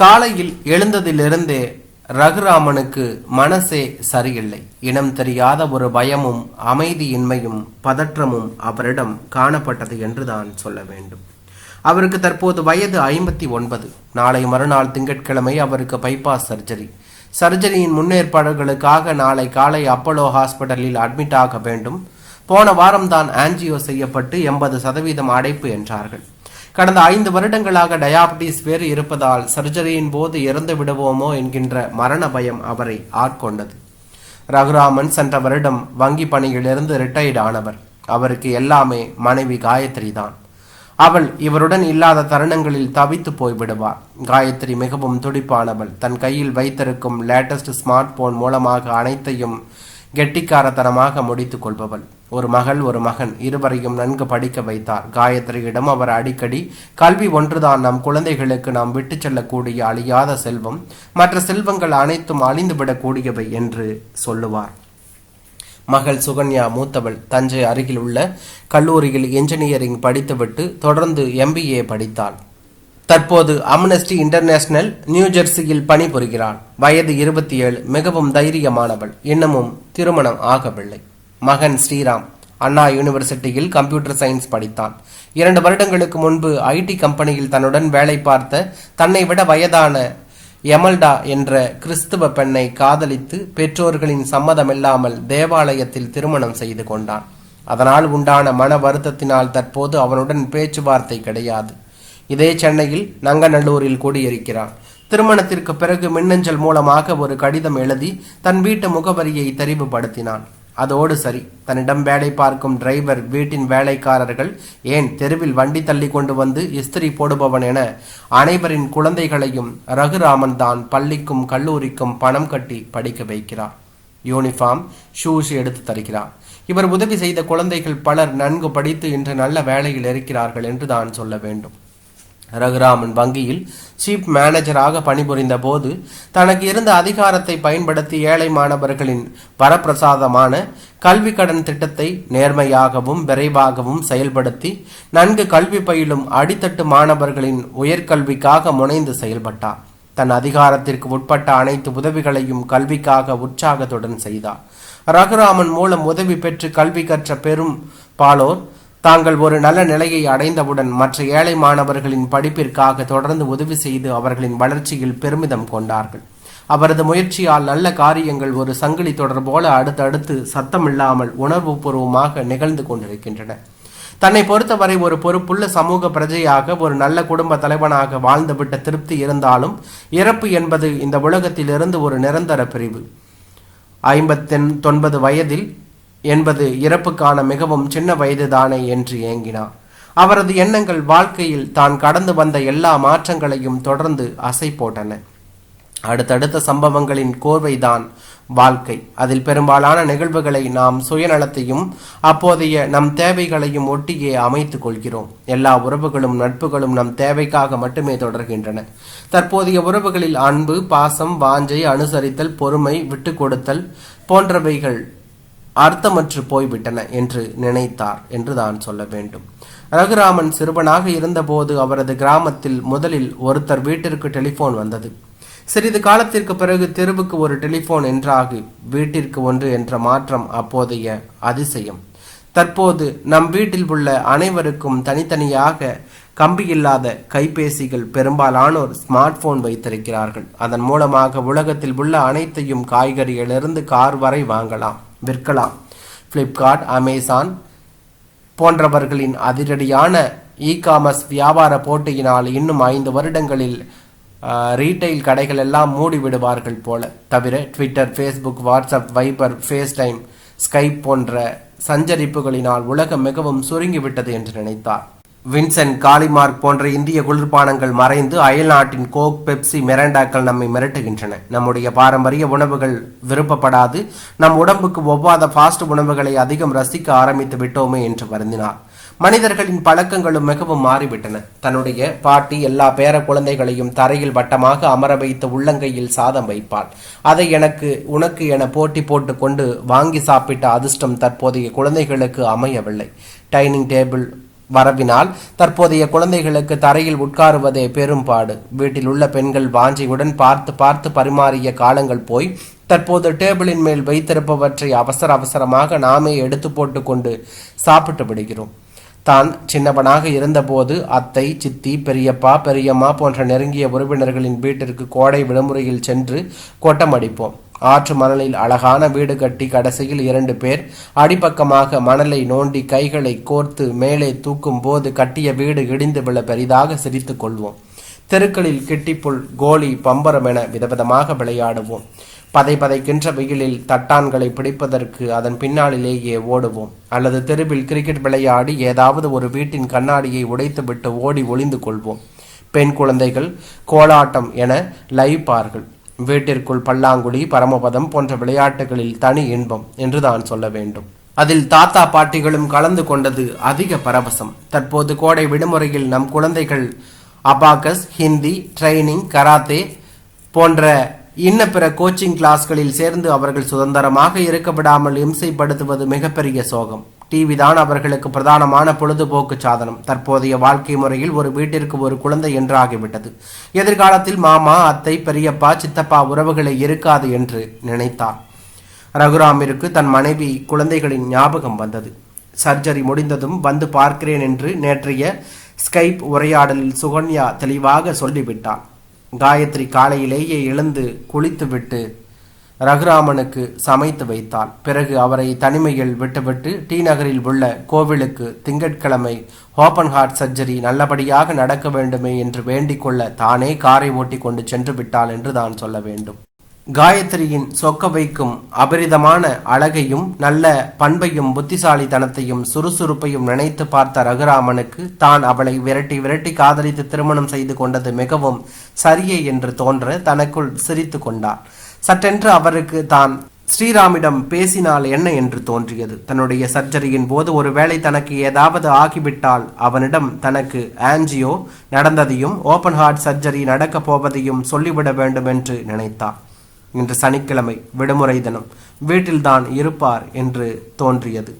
காலையில் எழுந்ததிலிருந்தே ரகுராமனுக்கு மனசே சரியில்லை. இனம் தெரியாத ஒரு பயமும் அமைதியின்மையும் பதற்றமும் அவரிடம் காணப்பட்டது என்றுதான் சொல்ல வேண்டும். அவருக்கு தற்போது வயது ஐம்பத்தி ஒன்பது. நாளை மறுநாள் திங்கட்கிழமை அவருக்கு பைபாஸ் சர்ஜரி சர்ஜரியின் முன்னேற்பாடுகளுக்காக நாளை காலை அப்போலோ ஹாஸ்பிட்டலில் அட்மிட் ஆக வேண்டும். போன வாரம்தான் ஆன்ஜியோ செய்யப்பட்டு எண்பது சதவீதம் அடைப்பு என்றார்கள். கடந்த ஐந்து வருடங்களாக டயாபெட்டிஸ் வேறு இருப்பதால் சர்ஜரியின் போது இறந்து விடுவோமோ என்கின்ற மரண பயம் அவரை ஆட்கொண்டது. ரகுராமன் சென்ற வருடம் வங்கி பணியிலிருந்து ரிட்டையர்ட் ஆனவர். அவருக்கு எல்லாமே மனைவி காயத்ரி தான். அவள் இவருடன் இல்லாத தருணங்களில் தவித்து போய்விடுவார் காயத்ரி மிகவும் துடிப்பானவள். தன் கையில் வைத்திருக்கும் லேட்டஸ்ட் ஸ்மார்ட் போன் மூலமாக அனைத்தையும் கெட்டிக்காரத்தனமாக முடித்துக் கொள்பவள். ஒரு மகள் ஒரு மகன் இருவரையும் நன்கு படிக்க வைத்தார். காயத்ரியிடம் அவர் அடிக்கடி கல்வி ஒன்றுதான் நம் குழந்தைகளுக்கு நாம் விட்டு செல்லக்கூடிய அழியாத செல்வம் மற்ற செல்வங்கள் அனைத்தும் அழிந்துவிடக்கூடியவை என்று சொல்லுவார். மகள் சுகன்யா மூத்தவள். தஞ்சை அருகில் உள்ள கல்லூரியில் என்ஜினியரிங் படித்துவிட்டு தொடர்ந்து எம்பிஏ படித்தாள். தற்போது அம்னஸ்டி இன்டர்நேஷனல் நியூ ஜெர்சியில் பணிபுரிகிறாள் வயது இருபத்தி ஏழு மிகவும் தைரியமானவள். இன்னமும் திருமணம் ஆகவில்லை. மகன் ஸ்ரீராம் அண்ணா யூனிவர்சிட்டியில் கம்ப்யூட்டர் சயின்ஸ் படித்தான். இரண்டு வருடங்களுக்கு முன்பு ஐடி கம்பெனியில் தன்னுடன் வேலை பார்த்த தன்னை விட வயதான எமல்டா என்ற கிறிஸ்துவ பெண்ணை காதலித்து பெற்றோர்களின் சம்மதமில்லாமல் தேவாலயத்தில் திருமணம் செய்து கொண்டான். அதனால் உண்டான மன வருத்தத்தினால் தற்போது அவனுடன் பேச்சுவார்த்தை கிடையாது. இதே சென்னையில் நங்கநல்லூரில் கூடியிருக்கிறான் திருமணத்திற்கு பிறகு மின்னஞ்சல் மூலமாக ஒரு கடிதம் எழுதி தன் வீட்டு முகவரியை தெரிவுபடுத்தினான். அதோடு சரி தன்னிடம் வேலை பார்க்கும் டிரைவர் வீட்டின் வேலைக்காரர்கள் ஏன் தெருவில் வண்டி தள்ளி கொண்டு வந்து இஸ்திரி போடுபவன் என அனைவரின் குழந்தைகளையும் ரகுராமன் தான் பள்ளிக்கும் கல்லூரிக்கும் பணம் கட்டி படிக்க வைக்கிறார். யூனிஃபார்ம் ஷூஸ் எடுத்து தருகிறார். இவர் உதவி செய்த குழந்தைகள் பலர் நன்கு படித்து இன்று நல்ல வேலையில் இருக்கிறார்கள் என்று தான் சொல்ல வேண்டும். ரகுராமன் வங்கியில் சீப் மேனேஜராக பணிபுரிந்த போது தனக்கு இருந்த அதிகாரத்தை பயன்படுத்தி ஏழை மாணவர்களின் வரப்பிரசாதமான கல்வி கடன் திட்டத்தை நேர்மையாகவும் விரைவாகவும் செயல்படுத்தி நன்கு கல்வி பயிலும் அடித்தட்டு மாணவர்களின் உயர்கல்விக்காக முனைந்து செயல்பட்டார். தன் அதிகாரத்திற்கு உட்பட்ட அனைத்து உதவிகளையும் கல்விக்காக உற்சாகத்துடன் செய்தார். ரகுராமன் மூலம் உதவி பெற்று கல்வி கற்ற பெரும் பாலோர் தாங்கள் ஒரு நல்ல நிலையை அடைந்தவுடன் மற்ற ஏழை மாணவர்களின் படிப்பிற்காக தொடர்ந்து உதவி செய்து அவர்களின் வளர்ச்சியில் பெருமிதம் கொண்டார்கள். அவரது முயற்சியால் நல்ல காரியங்கள் ஒரு சங்கிலி தொடர் போல அடுத்தடுத்து சத்தமில்லாமல் உணர்வுபூர்வமாக நிகழ்ந்து கொண்டிருக்கின்றன. தன்னை பொறுத்தவரை ஒரு பொறுப்புள்ள சமூக பிரஜையாக ஒரு நல்ல குடும்ப தலைவனாக வாழ்ந்துவிட்ட திருப்தி இருந்தாலும் இறப்பு என்பது இந்த உலகத்திலிருந்து ஒரு நிரந்தர பிரிவு. ஐம்பத்தென் தொன்பது வயதில் என்பது இறப்புக்கான மிகவும் சின்ன வயதுதானே என்று ஏங்கினார். அவரது எண்ணங்கள் வாழ்க்கையில் தான் கடந்து வந்த எல்லா மாற்றங்களையும் தொடர்ந்து அசை போட்டன. அடுத்தடுத்த சம்பவங்களின் கோர்வைதான் வாழ்க்கை. அதில் பெரும்பாலான நிகழ்வுகளை நாம் சுயநலத்தையும் அப்போதைய நம் தேவைகளையும் ஒட்டியே அமைத்துக் கொள்கிறோம். எல்லா உறவுகளும் நட்புகளும் நம் தேவைக்காக மட்டுமே தொடர்கின்றன. தற்போதைய உறவுகளில் அன்பு பாசம் வாஞ்சை அனுசரித்தல் பொறுமை விட்டு கொடுத்தல் போன்றவைகள் அர்த்தமற்று போய்விட்டன என்று நினைத்தார் என்று தான் சொல்ல வேண்டும். ரகுராமன் சிறுவனாக இருந்தபோது அவரது கிராமத்தில் முதலில் ஒருத்தர் வீட்டிற்கு டெலிபோன் வந்தது. சிறிது காலத்திற்கு பிறகு தெருவுக்கு ஒரு டெலிபோன் என்றாகி வீட்டிற்கு ஒன்று என்ற மாற்றம் அப்போதைய அதிசயம். தற்போது நம் வீட்டில் உள்ள அனைவருக்கும் தனித்தனியாக கம்பியில்லாத கைபேசிகள் பெரும்பாலானோர் ஸ்மார்ட் போன் வைத்திருக்கிறார்கள். அதன் மூலமாக உலகத்தில் உள்ள அனைத்தையும் காய்கறியிலிருந்து கார் வரை வாங்கலாம். விற்கலாம். ஃப்ளிப்கார்ட் அமேசான் போன்றவர்களின் அதிரடியான இ காமர்ஸ் வியாபார போட்டியினால் இன்னும் ஐந்து வருடங்களில் ரீட்டைல் கடைகள் எல்லாம் மூடி விடுவார்கள் போல. தவிர Twitter Facebook WhatsApp Viber FaceTime Skype போன்ற சஞ்சரிப்புகளினால் உலகம் மிகவும் சுருங்கிவிட்டது என்று நினைத்தார். வின்சென்ட் காலிமார்க் போன்ற இந்திய குளிர்பானங்கள் மறைந்து அயல்நாட்டின் கோக் பெப்சி மெரண்டாக்கள் நம்மை மிரட்டுகின்றன. நம்முடைய பாரம்பரிய உணவுகள் விருப்பப்படாது. நம் உடம்புக்கு ஒவ்வாத ஃபாஸ்ட் உணவுகளை அதிகம் ரசிக்க ஆரம்பித்து விட்டோமே என்று வருந்தினார். மனிதர்களின் பழக்கங்களும் மிகவும் மாறிவிட்டன. தன்னுடைய பாட்டி எல்லா பேர குழந்தைகளையும் தரையில் வட்டமாக அமர வைத்து உள்ளங்கையில் சாதம் வைப்பாள். அதை எனக்கு உனக்கு என போட்டி போட்டு கொண்டு வாங்கி சாப்பிட்ட அதிர்ஷ்டம் தற்போதைய குழந்தைகளுக்கு அமையவில்லை. டைனிங் டேபிள் வரவினால் தற்போதைய குழந்தைகளுக்கு தரையில் உட்காருவதே பெரும்பாடு வீட்டில் உள்ள பெண்கள் வாஞ்சியுடன் பார்த்து பார்த்து பரிமாறிய காலங்கள் போய் தற்போது டேபிளின் மேல் வைத்திருப்பவற்றை அவசர அவசரமாக நாமே எடுத்து போட்டுக்கொண்டு சாப்பிட்டு விடுகிறோம். தான் சின்னவனாக இருந்தபோது அத்தை சித்தி பெரியப்பா பெரியம்மா போன்ற நெருங்கிய உறவினர்களின் வீட்டிற்கு கோடை விடுமுறையில் சென்று கொட்டமடிப்போம். ஆற்று மணலில் அழகான வீடு கட்டி கடைசியில் இரண்டு பேர் அடிப்பக்கமாக மணலை நோண்டி கைகளை கோர்த்து மேலே தூக்கும் போது கட்டிய வீடு இடிந்து விழ பெரிதாக சிரித்துக் கொள்வோம். தெருக்களில் கிட்டிப்புல் கோலி பம்பரம் என விதவிதமாக விளையாடுவோம். பதை பதைக்கின்ற வெயிலில் தட்டான்களை பிடிப்பதற்கு அதன் பின்னாளிலேயே ஓடுவோம். அல்லது தெருவில் கிரிக்கெட் விளையாடி ஏதாவது ஒரு வீட்டின் கண்ணாடியை உடைத்துவிட்டு ஓடி ஒளிந்து கொள்வோம். பெண் குழந்தைகள் கோலாட்டம் என லைப்பார்கள் வீட்டிற்குள் பல்லாங்குழி பரமபதம் போன்ற விளையாட்டுகளில் தனி இன்பம் என்றுதான் சொல்ல வேண்டும். அதில் தாத்தா பாட்டிகளும் கலந்து கொண்டது அதிக பரவசம். தற்போது கோடை விடுமுறையில் நம் குழந்தைகள் அபாகஸ் ஹிந்தி ட்ரைனிங் கராத்தே போன்ற இன்ன பிற கோச்சிங் கிளாஸ்களில் சேர்ந்து அவர்கள் சுதந்திரமாக இருக்க விடாமல் இம்சைப்படுத்துவது மிகப்பெரிய சோகம். டிவி தான் அவர்களுக்கு பிரதானமான பொழுதுபோக்கு சாதனம். தற்போதைய வாழ்க்கை முறையில் ஒரு வீட்டிற்கு ஒரு குழந்தை என்றாகிவிட்டது. எதிர்காலத்தில் மாமா அத்தை பெரியப்பா சித்தப்பா உறவுகளை இருக்காது என்று நினைத்தார். ரகுராமிற்கு தன் மனைவி குழந்தைகளின் ஞாபகம் வந்தது. சர்ஜரி முடிந்ததும் வந்து பார்க்கிறேன் என்று நேற்றைய ஸ்கைப் உரையாடலில் சுகன்யா தெளிவாக சொல்லிவிட்டாள் காயத்ரி காலையிலேயே எழுந்து குளித்துவிட்டு ரகுராமனுக்கு சமைத்து வைத்தாள். பிறகு அவரை தனிமையில் விட்டுவிட்டு டி நகரில் உள்ள கோவிலுக்கு திங்கட்கிழமை ஓப்பன் ஹார்ட் சர்ஜரி நல்லபடியாக நடக்க வேண்டுமே என்று வேண்டிக் கொள்ள தானே காரை ஓட்டி கொண்டு சென்று விட்டாள் என்று தான் சொல்ல வேண்டும். காயத்ரியின் சொக்க வைக்கும் அபரிதமான அழகையும் நல்ல பண்பையும் புத்திசாலித்தனத்தையும் சுறுசுறுப்பையும் நினைத்து பார்த்த ரகுராமனுக்கு தான் அவளை விரட்டி விரட்டி காதலித்து திருமணம் செய்து கொண்டது மிகவும் சரியே என்று தோன்ற தனக்குள் சிரித்து கொண்டார் சட்டென்று அவருக்கு தான் ஸ்ரீராமிடம் பேசினால் என்ன என்று தோன்றியது. தன்னுடைய சர்ஜரியின் போது ஒருவேளை தனக்கு ஏதாவது ஆகிவிட்டால் அவனிடம் தனக்கு ஆன்ஜியோ நடந்ததையும் ஓபன் ஹார்ட் சர்ஜரி நடக்கப் போவதையும் சொல்லிவிட வேண்டும் என்று நினைத்தார். இன்று சனிக்கிழமை விடுமுறை தினம் வீட்டில்தான் இருப்பார் என்று தோன்றியது.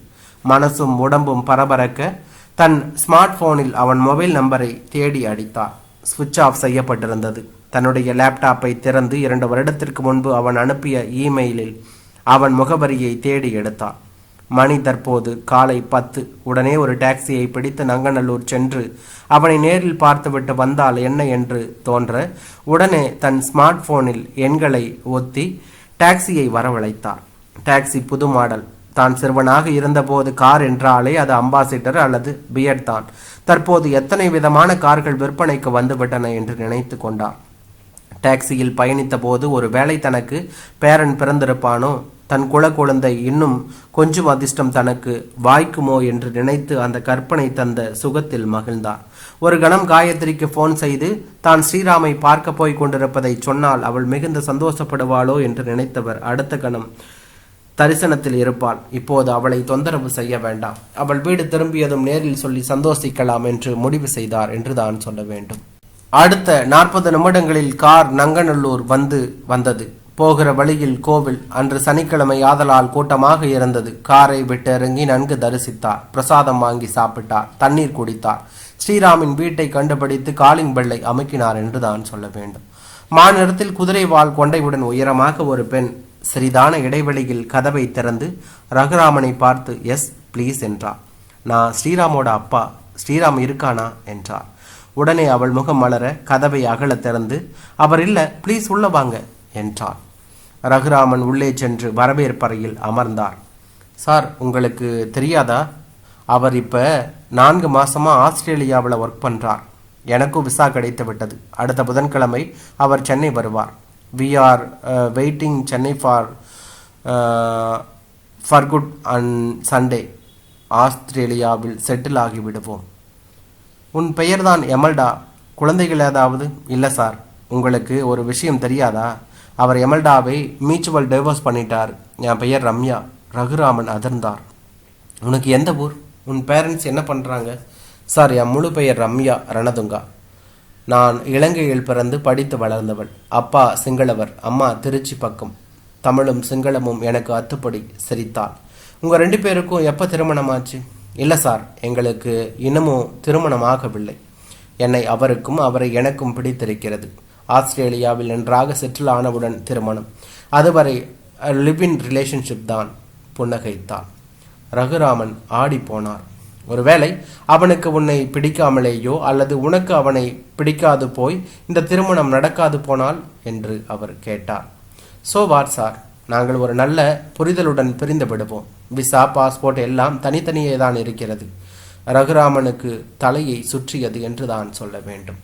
மனசும் உடம்பும் பரபரக்க தன் ஸ்மார்ட் போனில் அவன் மொபைல் நம்பரை தேடி அடித்தார். சுவிட்ச் ஆஃப் செய்யப்பட்டிருந்தது. தன்னுடைய லேப்டாப்பை திறந்து இரண்டு வருடத்திற்கு முன்பு அவன் அனுப்பிய இமெயிலில் அவன் முகவரியை தேடி எடுத்தான். மணி தற்போது காலை பத்து. உடனே ஒரு டாக்ஸியை பிடித்து நங்கநல்லூர் சென்று அவனை நேரில் பார்த்துவிட்டு வந்தால் என்ன என்று தோன்ற உடனே தன் ஸ்மார்ட் போனில் எண்களை ஒத்தி டாக்ஸியை வரவழைத்தார். டாக்ஸி புது மாடல் தான் சிறுவனாக இருந்தபோது கார் என்றாலே அது அம்பாசிடர் அல்லது பியட் தான். தற்போது எத்தனை விதமான கார்கள் விற்பனைக்கு வந்துவிட்டன என்று நினைத்து கொண்டார். டாக்ஸியில் பயணித்த போது ஒரு வேளை தனக்கு பேரன் பிறந்திருப்பானோ? தன் குல குழந்தை இன்னும் கொஞ்சம் அதிர்ஷ்டம் தனக்கு வாய்க்குமோ என்று நினைத்து அந்த கற்பனை தந்த சுகத்தில் மகிழ்ந்தார் ஒரு கணம் காயத்ரிக்கு போன் செய்து தான் ஸ்ரீராமை பார்க்க போய் கொண்டிருப்பதை சொன்னால் அவள் மிகுந்த சந்தோஷப்படுவாளோ? என்று நினைத்தவர் அடுத்த கணம் தரிசனத்தில் இருப்பாள் இப்போது அவளை தொந்தரவு செய்ய வேண்டாம். அவள் வீடு திரும்பியதும் நேரில் சொல்லி சந்தோஷிக்கலாம் என்று முடிவு செய்தார் என்று தான் சொல்ல வேண்டும். அடுத்த நாற்பது நிமிடங்களில் கார் நங்கநல்லூர் வந்து வந்தது. போகிற வழியில் கோவில் அன்று சனிக்கிழமை ஆதலால் கூட்டமாக இருந்தது. காரை விட்டு இறங்கி நன்கு தரிசித்தார். பிரசாதம் வாங்கி சாப்பிட்டார். தண்ணீர் குடித்தார். ஸ்ரீராமின் வீட்டை கண்டுபிடித்து காலிங் பெல்லை அமுக்கினார் என்று தான் சொல்ல வேண்டும். மாநிலத்தில் குதிரை வால் கொண்டையுடன் உயரமாக ஒரு பெண் சிறிதான இடைவெளியில் கதவை திறந்து ரகுராமனை பார்த்து எஸ் ப்ளீஸ் என்றார். நான் ஸ்ரீராமோட அப்பா. ஸ்ரீராம் இருக்கானா? என்றார். உடனே அவள் முகம் மலர கதவை அகல திறந்து அவர் இல்லை ப்ளீஸ் உள்ள வாங்க என்றார் ரகுராமன் உள்ளே சென்று வரவேற்பறையில் அமர்ந்தார். சார் உங்களுக்கு தெரியாதா? அவர் இப்போ நான்கு மாசமா ஆஸ்திரேலியாவில் ஒர்க் பண்றார். எனக்கும் விசா கிடைத்து விட்டது அடுத்த புதன்கிழமை அவர் சென்னை வருவார். We are waiting Chennai for for good and Sunday ஆஸ்திரேலியாவில் செட்டில் ஆகிவிடுவோம் உன் பெயர்தான் எமல்டா. குழந்தைகள் ஏதாவது இல்லை சார். உங்களுக்கு ஒரு விஷயம் தெரியாதா? அவர் எமல்டாவை மியூச்சுவல் டைவர்ஸ் பண்ணிட்டார். என் பெயர் ரம்யா. ரகுராமன் அதிர்ந்தார். உனக்கு எந்த ஊர்? உன் பேரண்ட்ஸ் என்ன பண்ணுறாங்க சார் என் முழு பெயர் ரம்யா ரணதுங்கா. நான் இலங்கையில் பிறந்து படித்து வளர்ந்தவள். அப்பா சிங்களவர் அம்மா திருச்சி பக்கம். தமிழும் சிங்களமும் எனக்கு அத்துப்படி சிரித்தாள். உங்கள் ரெண்டு பேருக்கும் எப்போ திருமணமாச்சு? இல்லை சார் எங்களுக்கு இன்னமும் திருமணம் ஆகவில்லை என்னை அவருக்கும் அவரை எனக்கும் பிடித்திருக்கிறது. ஆஸ்திரேலியாவில் நன்றாக செட்டில் ஆனவுடன் திருமணம். அதுவரை லிவ் இன் ரிலேஷன்ஷிப் தான் புன்னகைத்தான். ரகுராமன் ஆடி போனார். ஒருவேளை அவனுக்கு உன்னை பிடிக்காமலேயோ அல்லது உனக்கு அவனை பிடிக்காது போய் இந்த திருமணம் நடக்காது போனால்? என்று அவர் கேட்டார். So what sir. நாங்கள் ஒரு நல்ல புரிதலுடன் பிரிந்து விடுவோம் விசா பாஸ்போர்ட் எல்லாம் தனித்தனியே தான் இருக்கிறது. ரகுராமனுக்கு தலையை சுற்றியது என்று தான் சொல்ல வேண்டும்.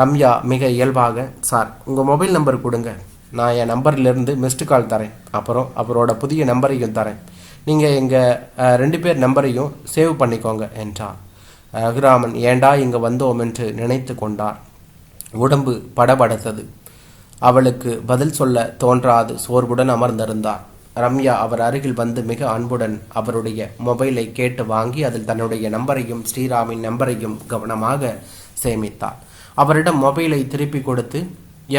ரம்யா மிக இயல்பாக சார் உங்கள் மொபைல் நம்பர் கொடுங்க. நான் என் நம்பர்லேருந்து மிஸ்டு கால் தரேன். அப்புறம் அவரோட புதிய நம்பரையும் தரேன். நீங்கள் எங்கள் ரெண்டு பேர் நம்பரையும் சேவ் பண்ணிக்கோங்க என்றார் ரகுராமன் ஏண்டா இங்கே வந்தோம்? என்று நினைத்து கொண்டார். உடம்பு படபடத்தது. அவளுக்கு பதில் சொல்ல தோன்றாது சோர்வுடன் அமர்ந்திருந்தார். ரம்யா அவர் அருகில் வந்து மிக அன்புடன் அவருடைய மொபைலை கேட்டு வாங்கி அதில் தன்னுடைய நம்பரையும் ஸ்ரீராமின் நம்பரையும் கவனமாக சேமித்தார். அவரிடம் மொபைலை திருப்பி கொடுத்து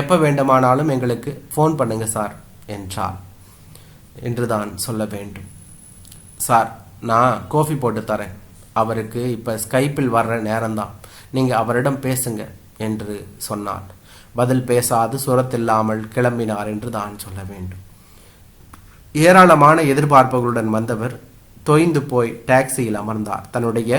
எப்போ வேண்டுமானாலும் எங்களுக்கு ஃபோன் பண்ணுங்க சார் என்றார். என்றுதான் சொல்ல வேண்டும். சார் நான் கோஃபி போட்டு தரேன். அவருக்கு இப்போ ஸ்கைப்பில் வர்ற நேரம்தான். நீங்கள் அவரிடம் பேசுங்க என்று சொன்னார். பதில் பேசாது சுரத்தில்லாமல் கிளம்பினார் என்று தான் சொல்ல வேண்டும். ஏராளமான எதிர்பார்ப்புகளுடன் வந்தவர் தொய்ந்து போய் டாக்ஸியில் அமர்ந்தார். தன்னுடைய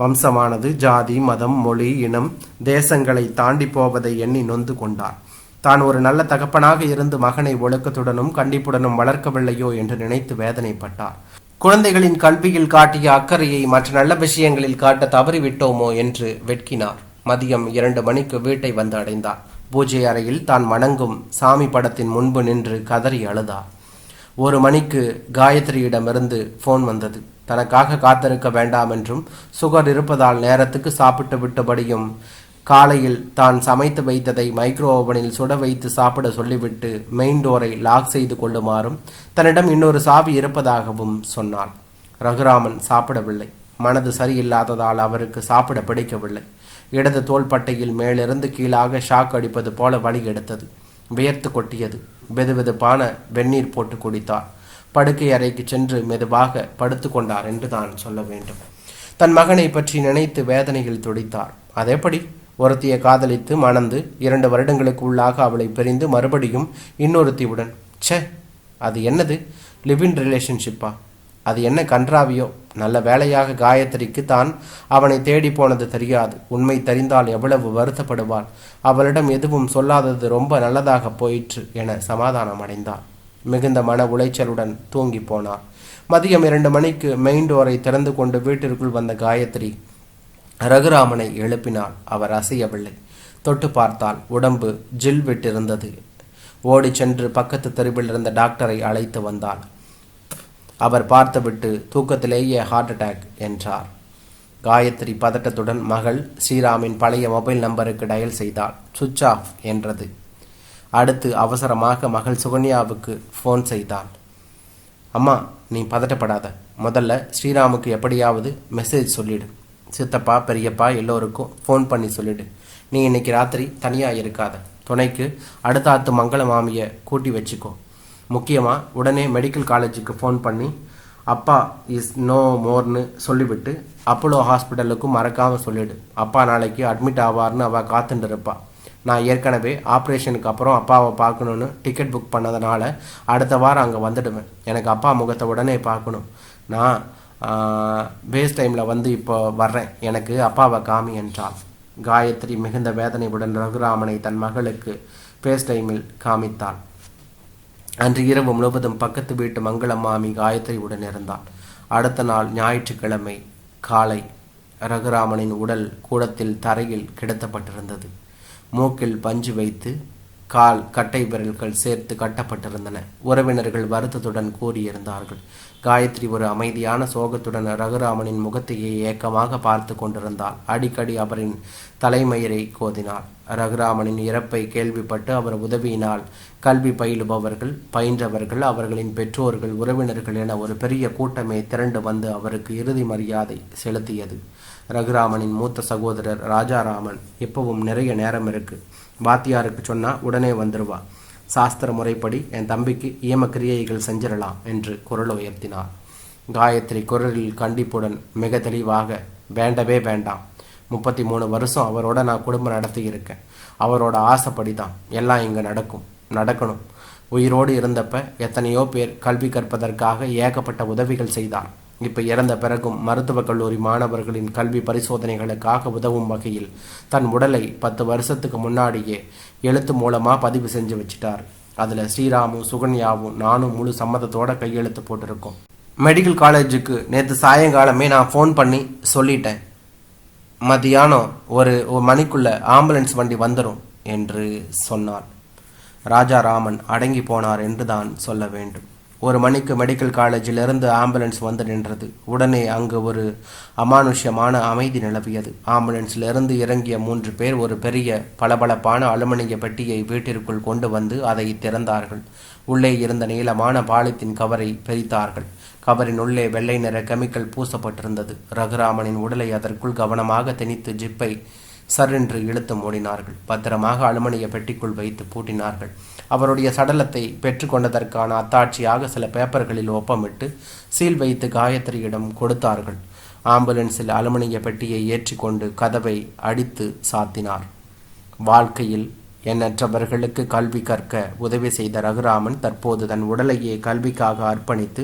வம்சமானது ஜாதி மதம் மொழி இனம் தேசங்களை தாண்டி போவதை எண்ணி நொந்து கொண்டார். தான் ஒரு நல்ல தகப்பனாக இருந்து மகனை ஒழுக்கத்துடனும் கண்டிப்புடனும் வளர்க்கவில்லையோ என்று நினைத்து வேதனைப்பட்டார். குழந்தைகளின் கல்வியில் காட்டிய அக்கறையை மற்ற நல்ல விஷயங்களில் காட்ட தவறிவிட்டோமோ என்று வெட்கினார். மதியம் இரண்டு மணிக்கு வீட்டை வந்து அடைந்தார் பூஜை அறையில் தான் வணங்கும் சாமி படத்தின் முன்பு நின்று கதறி அழுதார் ஒரு மணிக்கு காயத்ரியிடமிருந்து ஃபோன் வந்தது. தனக்காக காத்திருக்க வேண்டாம் என்றும் சுகர் இருப்பதால் நேரத்துக்கு சாப்பிட்டு விட்டபடியும் காலையில் தான் சமைத்து வைத்ததை மைக்ரோ ஓவனில் சுட வைத்து சாப்பிட சொல்லிவிட்டு மெயின் டோரை லாக் செய்து கொள்ளுமாறும் தன்னிடம் இன்னொரு சாவி இருப்பதாகவும் சொன்னாள். ரகுராமன் சாப்பிடவில்லை. மனது சரியில்லாததால் அவருக்கு சாப்பிட பிடிக்கவில்லை. இடது தோள்பட்டையில் மேலிருந்து கீழாக ஷாக் அடிப்பது போல வலி எடுத்தது. வியர்த்து கொட்டியது. வெதுவெதுப்பான வெந்நீர் போட்டு குடித்தார். படுக்கை அறைக்கு சென்று மெதுவாக படுத்து கொண்டார் என்று தான் சொல்ல வேண்டும். தன் மகனை பற்றி நினைத்து வேதனையில் துடித்தார். அதேபடி ஒருத்தியை காதலித்து மணந்து இரண்டு வருடங்களுக்கு உள்ளாக அவளை பிரிந்து மறுபடியும் இன்னொருத்தியுடன் ச்சே அது என்னது? லிவ் இன் ரிலேஷன்ஷிப்பா? அது என்ன கன்றாவியோ? நல்ல வேலையாக காயத்ரிக்கு தான் அவனை தேடி போனது தெரியாது. உண்மை தெரிந்தால் எவ்வளவு வருத்தப்படுவாள். அவளிடம் எதுவும் சொல்லாதது ரொம்ப நல்லதாக போயிற்று என சமாதானம் அடைந்தார் மிகுந்த மன உளைச்சலுடன் தூங்கி போனார் மதியம் இரண்டு மணிக்கு மெயின் டோரை திறந்து கொண்டு வீட்டிற்குள் வந்த காயத்ரி ரகுராமனை எழுப்பினாள். அவர் அசையவில்லை. தொட்டு பார்த்தால் உடம்பு ஜில் விட்டிருந்தது. ஓடி சென்று பக்கத்து தெருவில் இருந்த டாக்டரை அழைத்து வந்தாள். அவர் பார்த்துவிட்டு தூக்கத்திலேயே ஹார்ட் அட்டாக் என்றார். காயத்ரி பதட்டத்துடன் மகள் ஸ்ரீராமின் பழைய மொபைல் நம்பருக்கு டயல் செய்தாள். சுவிட்ச் ஆஃப் என்றது. அடுத்து அவசரமாக மகள் சுகன்யாவுக்கு ஃபோன் செய்தாள். அம்மா நீ பதட்டப்படாத. முதல்ல ஸ்ரீராமுக்கு எப்படியாவது மெசேஜ் சொல்லிடு. சித்தப்பா பெரியப்பா எல்லோருக்கும் ஃபோன் பண்ணி சொல்லிடு. நீ இன்னைக்கு ராத்திரி தனியாக இருக்காத. துணைக்கு அடுத்த ஆத்து மங்கள மாமியை கூட்டி வச்சுக்கோ. முக்கியமாக உடனே மெடிக்கல் காலேஜுக்கு ஃபோன் பண்ணி அப்பா இஸ் நோ மோர்னு சொல்லிவிட்டு அப்போலோ ஹாஸ்பிட்டலுக்கும் மறக்காமல் சொல்லிவிடு அப்பா நாளைக்கு அட்மிட் ஆவார்னு அவள் காத்துட்டு நான் ஏற்கனவே ஆப்ரேஷனுக்கு அப்புறம் அப்பாவை பார்க்கணுன்னு டிக்கெட் புக் பண்ணதுனால அடுத்த வாரம் அங்கே வந்துடுவேன். எனக்கு அப்பா முகத்தை உடனே பார்க்கணும். நான் பேஸ் டைமில் வந்து இப்போ வர்றேன். எனக்கு அப்பாவை காமி என்றாள். காயத்ரி மிகுந்த வேதனையுடன் ரகுராமனை தன் மகளுக்கு பேஸ் டைமில் காமித்தாள். அன்று இரவு முழுவதும் பக்கத்து வீட்டு மங்களம்மாமி காயத்ரியுடன் இருந்தாள். அடுத்த நாள் ஞாயிற்றுக்கிழமை காலை ரகுராமனின் உடல் கூடத்தில் தரையில் கிடத்தப்பட்டிருந்தது. மூக்கில் பஞ்சு வைத்து கால் கட்டை விரல்கள் சேர்த்து கட்டப்பட்டிருந்தன. உறவினர்கள் வருத்தத்துடன் கூறியிருந்தார்கள். காயத்ரி ஒரு அமைதியான சோகத்துடன் ரகுராமனின் முகத்தையே ஏக்கமாக பார்த்து கொண்டிருந்தாள். அடிக்கடி அவரின் தலைமயிரை கோதினாள். ரகுராமனின் இறப்பை கேள்விப்பட்டு அவர் உதவியினால் கல்வி பயிலுபவர்கள் பயின்றவர்கள் அவர்களின் பெற்றோர்கள் உறவினர்கள் என ஒரு பெரிய கூட்டமே திரண்டு வந்து அவருக்கு இறுதி மரியாதை செலுத்தியது. ரகுராமனின் மூத்த சகோதரர் ராஜாராமன் எப்பவும் நிறைய நேரம் இருக்கு. வாத்தியாருக்கு சொன்னா உடனே வந்துடுவா சாஸ்திர முறைப்படி என் தம்பிக்கு ஈம கிரியைகள் செஞ்சிடலாம் என்று குரல் உயர்த்தினார். காயத்ரி குரலில் கண்டிப்புடன் மிக தெளிவாக வேண்டவே வேண்டாம். முப்பத்தி மூணு வருஷம் அவரோட நான் குடும்பம் நடத்தியிருக்கேன். அவரோட ஆசைப்படி தான் எல்லாம் இங்கே நடக்கும் நடக்கணும். உயிரோடு இருந்தப்ப எத்தனையோ பேர் கல்வி கற்பதற்காக ஏகப்பட்ட உதவிகள் செய்தார். இப்போ இறந்த பிறகும் மருத்துவக் கல்லூரி மாணவர்களின் கல்வி பரிசோதனைகளுக்காக உதவும் வகையில் தன் உடலை பத்து வருஷத்துக்கு முன்னாடியே எழுத்து மூலமாக பதிவு செஞ்சு வச்சிட்டார். அதில் ஸ்ரீராமும் சுகன்யாவும் நானும் முழு சம்மதத்தோட கையெழுத்து போட்டிருக்கோம். மெடிக்கல் காலேஜுக்கு நேற்று சாயங்காலமே நான் ஃபோன் பண்ணி சொல்லிட்டேன். மதியானம் ஒரு ஒரு மணிக்குள்ளே ஆம்புலன்ஸ் வண்டி வந்துடும் என்று சொன்னார். ராஜாராமன் அடங்கி போனார் என்று தான் சொல்ல வேண்டும். ஒரு மணிக்கு மெடிக்கல் காலேஜிலிருந்து ஆம்புலன்ஸ் வந்து நின்றது. உடனே அங்கு ஒரு அமானுஷ்யமான அமைதி நிலவியது. ஆம்புலன்ஸிலிருந்து இறங்கிய மூன்று பேர் ஒரு பெரிய பளபளப்பான அலுமினிய பெட்டியை வீட்டிற்குள் கொண்டு வந்து அதை திறந்தார்கள். உள்ளே இருந்த நீளமான பாலித்தின் கவரை பிரித்தார்கள். கவரின் உள்ளே வெள்ளை நிற கெமிக்கல் பூசப்பட்டிருந்தது. ரகுராமனின் உடலை அதற்குள் கவனமாக திணித்து ஜிப்பை சரென்று இழுத்து மூடினார்கள். பத்திரமாக அலுமினிய பெட்டிக்குள் வைத்து பூட்டினார்கள். அவருடைய சடலத்தை பெற்றுக்கொண்டதற்கான அத்தாட்சியாக சில பேப்பர்களில் ஒப்பமிட்டு சீல் வைத்து காயத்ரியிடம் கொடுத்தார்கள். ஆம்புலன்ஸில் அலுமினிய பெட்டியை ஏற்றிக்கொண்டு கதவை அடித்து சாத்தினார். வாழ்க்கையில் எண்ணற்றவர்களுக்கு கல்வி கற்க உதவி செய்த ரகுராமன் தற்போது தன் உடலையே கல்விக்காக அர்ப்பணித்து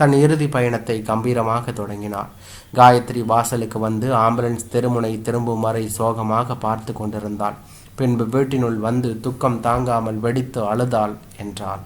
தன் இறுதி பயணத்தை கம்பீரமாக தொடங்கினார். காயத்ரி வாசலுக்கு வந்து ஆம்புலன்ஸ் தெருமுனை திரும்பும் வரை சோகமாக பார்த்து கொண்டிருந்தாள். பின்பு வீட்டினுள் வந்து துக்கம் தாங்காமல் வெடித்து அழுதாள் என்றாள்